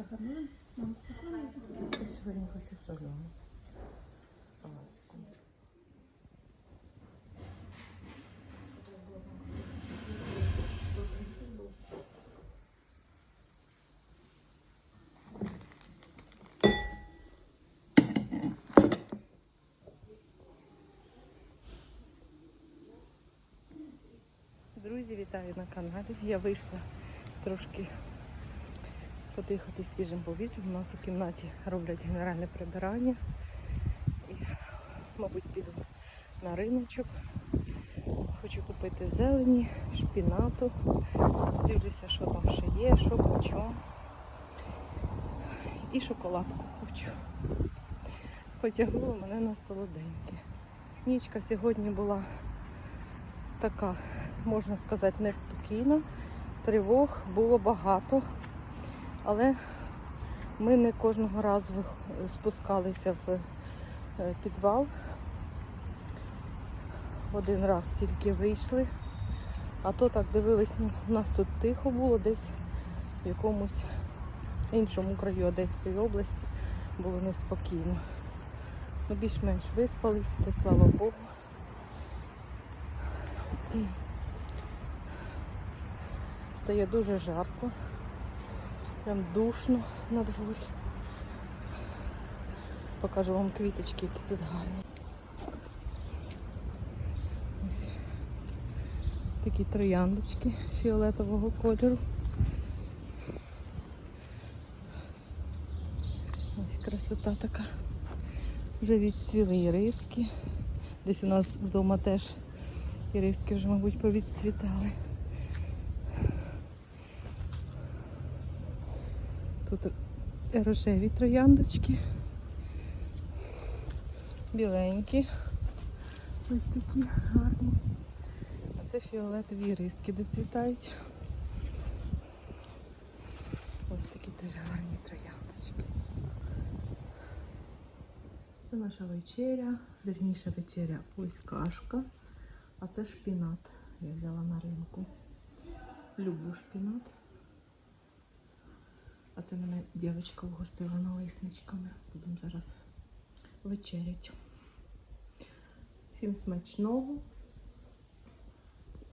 Сахарную? Мам, сахарную? Я сьогодні хочу солену. Салатиком. Друзі, вітаю на каналі. Я вийшла трошки подихати свіжим повітрям. У нас у кімнаті роблять генеральне прибирання. І, мабуть, піду на риночок. Хочу купити зелені, шпінату. Дивлюся, що там ще є, що по чому. І шоколадку хочу. Потягнуло мене на солоденьке. Нічка сьогодні була така, можна сказати, неспокійна. Тривог було багато, але ми не кожного разу спускалися в е, підвал. Один раз тільки вийшли, а то так дивились, ну, у нас тут тихо було, десь в якомусь іншому краю Одеської області було неспокійно. Ну, більш-менш виспалися, то слава Богу. Стає дуже жарко, прям душно на дворі. Покажу вам квіточки, які тут гарні. Ось такі трояндочки фіолетового кольору. Ось красота така. Вже відцвіли іриски. Десь у нас вдома теж іриски вже, мабуть, повідцвітали. Тут рожеві трояндочки. Біленькі. Ось такі гарні. А це фіолетові іриски доцвітають. Ось такі теж гарні трояндочки. Це наша вечеря, вірніше вечеря ось кашка, а це шпінат. Я взяла на ринку. Люблю шпінат. А це мене дівчинка вгостила налисничками. Будемо зараз вечерять. Всім смачного.